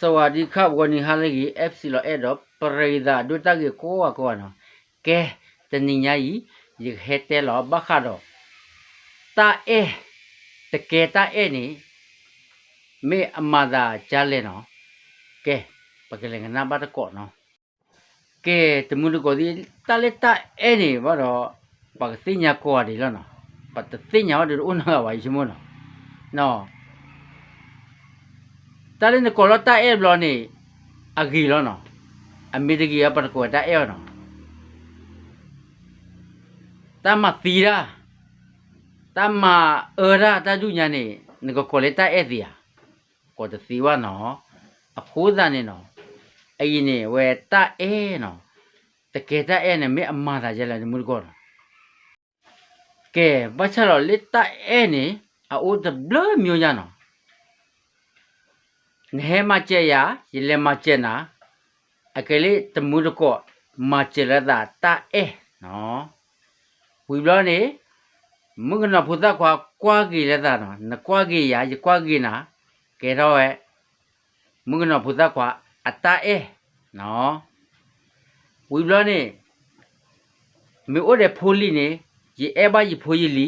สวัสดีครับวันนี้ฮาเลกี FC lo edo preda do ta ge ko wa ko no ke tani nya yi ye hete lo ba kha do ta e te ke ta e ni me amada cha le no ke pa ke le na ba ta ko no ke te mu ko di ta le ta e ni ba do pa ke nya ko wa di lo no pa te nya wa de un na wa yi mo no no တာလည်းကောလတာအဲဘလောနေအဂီလောနော်အမေတကြီးကပတ်ကောတာအဲနော်တမသီရာတမအော်ရာတဒုညာနေငကကောလက်တာအဲဒီယာကောတသီဝနော်အဖိုးသားနေနော်အရင်နေဝဲတာအဲနော်တကယ်တာအဲနေမေအမသာကြလာမှုကောနော်ကဲဘာချလောလက်တာအဲနေအိုးတဘလမျိုးညာနော် နေမကျက်ရရလေမကျက်နာအကလေးတမှုတကောမကျက်ရတာတာအဲနော်ဝီဘလနေမုကနဖုဒကွာကွာကြီးရတာနော်နကွာကြီးရရကွာကြီးနာကဲတော့ရဲ့မုကနဖုဒကွာအတာအဲနော်ဝီဘလနေမေအိုတဲ့ဖိုးလီနေရေအဲဘာရေဖိုးကြီးလီ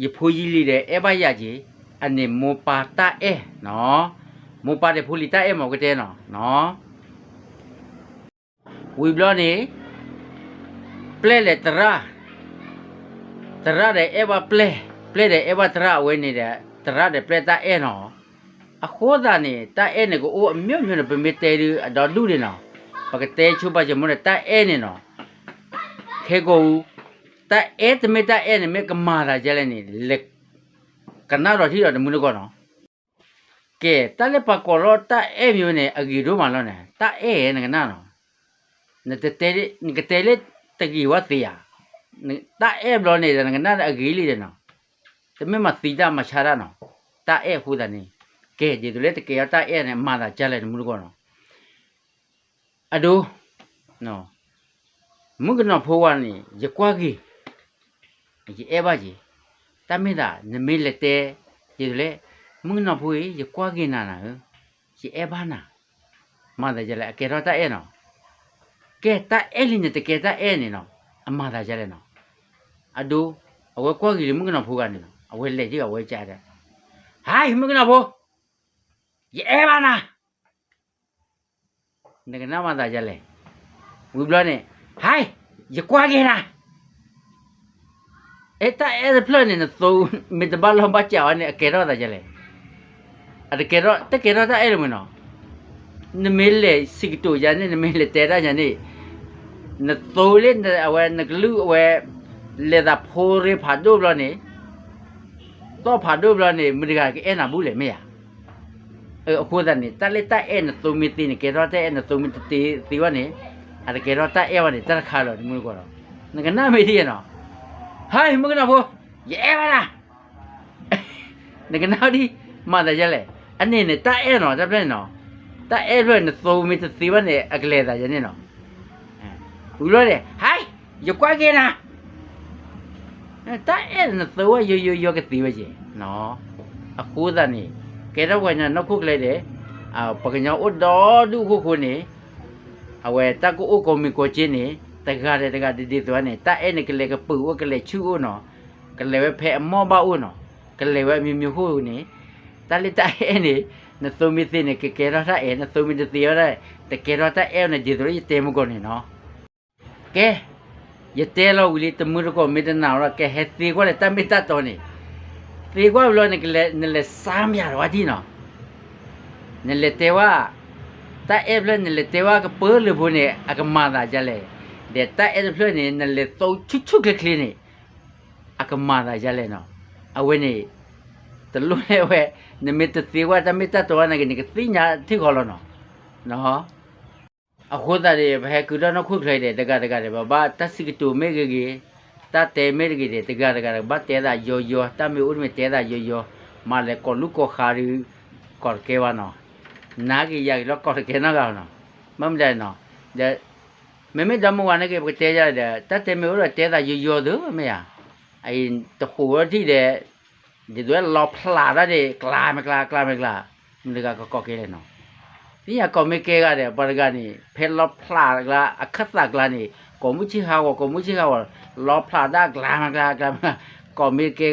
ရေဖိုးကြီးလီတဲ့အဲဘာရကြီးအနေမောပါတာအဲနော် mo pa de phuli ta e mo ke te no no wi blo ni ple le tra tra de e ba ple ple de e ba tra we ni de tra de ple ta e no အခိုးသားနေတာအဲနေကိုအိုအမြတ်မြတ်ပမေတဲရီအတော်လူနေနော်ပကတဲချုပါချမနေတာအဲနေနော်ခေကိုတာအဲတမေတာအဲနေမေကမာလာကြလဲနေလက်ကနာတော့ထီတော့တမှုလို့ကောနော် ကဲတလက်ပကောလောတအဲမျိုးနဲ့အဂီတို့မှလောနေတအဲရဲ့ငနာနော်နတတဲနကတဲလက်တကီဝတ်တီယာတအဲဘလောနေတဲ့ငနာအဂီလေးတဲ့နော်တမမသီတာမချာရနော်တအဲဟူတဲ့နေကဲဒီတို့လက်တ ကယ်တအဲနဲ့မာတာကြားလိုက်မှုလို့ကောနော်အဒိုနော်မုကနဖိုးဝါနေရကွာကြီးဒီအဲပါကြီးတမင်းသားနမေလက်တဲဒီတို့လက် mung na pui ye kwa ge na na ye e ba na ma da je la ke ro ta e no ke ta e li ne te ke ta e ne no a ma da je le no a do a we kwa ge li mung na phu ga ne no a we le ji ga we ja da hai mung na phu ye e ba na ne ga na ma da je le wi blo ne hai ye kwa ge na အဲ့တာအဲ့ဒါဖလနေနသုံးမေတ္တဘလောဘချာဝနေအကေရောတာကြလေ အကေရောတကေရောတာအဲ့လိုမနော်နမေလေစိကတိုရနေနမေလေတဲရညာနေနတိုလေအဝဲနကလူအဝဲလေတာဖိုးရဖာဒိုဘလနေတော့ဖာဒိုဘလနေမဒီကကဲနာဘူးလေမရအဲအခုတည်းတလက်တအဲ့နသုံးမီတီနေကေရောတဲ့အဲ့နသုံးမီတီတီဝနေအကေရောတာအဲ့ဝနေတရခါလို့ဒီမျိုးကတော့ငကနာမေးတီရနော် hai mừng nào vô dễ mà nè này cái nào đi mà tại sao lại anh này này ta em nó ta bên nó ta em rồi nó tù mi thật xíu này à cái tại sao nó ui rồi này hai giờ qua kia nè ta em nó tù vô vô vô cái xíu gì nó à khu ra nè cái đó quay nó khúc lại để à bà cái nhau út đó đủ khúc khúc nè à vậy ta cũng út còn mình có trên nè တကရတကဒီဒီသွနဲ့တအဲနကလေကပူကလေချူနော်ကလေဝဖဲမောဘဦးနော်ကလေဝမြမြဟုနေ တလတအဲနေနသုမီသိနေကကေရတာအဲနသုမီတတိရတကေရတာအဲနေဒီတို့ရတေမကောနေနော်ကဲယတဲလောဝီလီတမှုရကောမေတနာရကဲဟက်တီကောလေတမိတတော်နေသေကောဘလောနေကလေနလေစမ်းရတော့ဒီနော်နလေတေဝါတအဲဘလနလေတေဝါကပလဘုန်နေအကမာတာကြလေတဲ့တို တ်ချွတ်ကလေးနေအကမာတာရလဲနော်အဝဲနေတလူလေဝဲနမတသေးဝတမတတော်နာကနေကသိညာထိခေါ်လို့နော်နော်အခုတည်းဘယ်ကူတော့ခုခလိုက်တယ်တကတကတယ်ဘာတတ်စီကတူမေဂေတတ်တဲမေဂေတကတကဘာတဲတာယောယောတမေဦးမေတဲတာယောယောမလဲကောလူကောခါရီကောကေဝနော်နာဂီရလောကောကေနာကောနော်မမလဲနော်တဲ့မေမေဓမ္မဝါနေကေပတဲကြတယ်တတ်တယ်မေတော့တဲတာရော်ရော်သူမေယာအဲတခုရတိတဲ့ဒီ တော့လောဖလာတဲ့ကလာမကလာကလာမကလာမဒီကကောကေလေနော်ဒီရကောမကေကတဲ့ပါရကနေဖဲလောဖလာကလာအခတ်တကလာနေကောမှုချီဟာဝကောမှုချီဟာဝလောဖလာဒါကလာမကလာကလာကောမကေ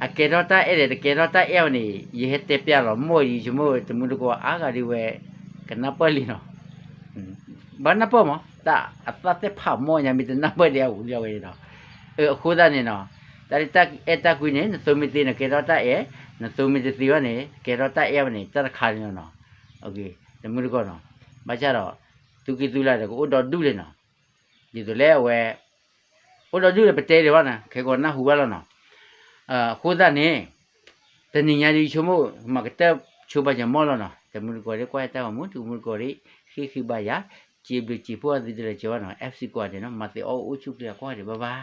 akerota ere akerota eoni yehete piaro mori jumo temulu ko aga diwe kenapa lino bana po mo ta apa te pa mo nya mi na ba dia u dia we no e khu da ni no ta ri ta e ta ku ni na so mi ti na kerota e na so mi ti yo ni kerota e ni ta kha ni no okay temulu ko no ba cha ro tu ki tu la de ko o do du le no ni do le we o do du le pe te de ba na ke ko na hu ba lo no 아 고다네 데니냐리 쇼모 막때 쇼바자 몰로나 데물 거리 과에다 뭐 두물 거리 히히바야 ကြည့်ပြီးကြည့်ဖို့အသစ်တည်းကျော်တော့ FC ကွာတယ်နော်မသိအောင်အုတ်ချုပ်ပြကွာတယ်ဘဘာ